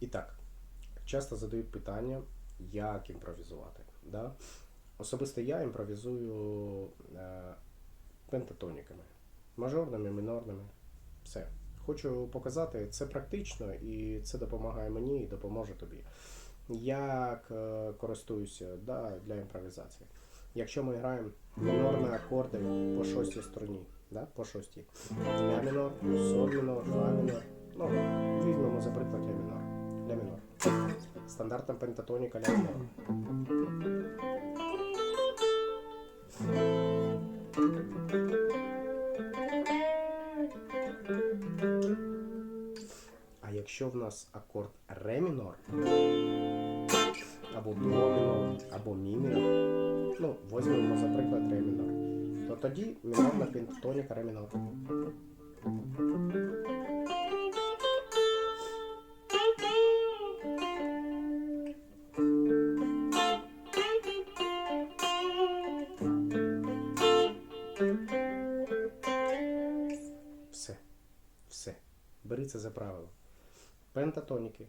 І так, часто задають питання, як імпровізувати. Да? Особисто я імпровізую е, пентатоніками, мажорними, мінорними. Все. Хочу показати, це практично і це допомагає мені і допоможе тобі. Як е, користуюся да, для імпровізації. Якщо ми граємо мінорні акорди по шостій струні, да, по шостій. Ля мінор, соль мінор, фа мінор. Ну, візьмемо, за приклад, ля мінор. Стандартна ля мінор. А якщо в нас акорд ре мінор, або до мінор, або мі мінор, ну, візьмемо, за приклад, ре мінор, то тоді мінорна пентатоніка ре мінор. Все. Все. Бери це за правило. Пентатоніки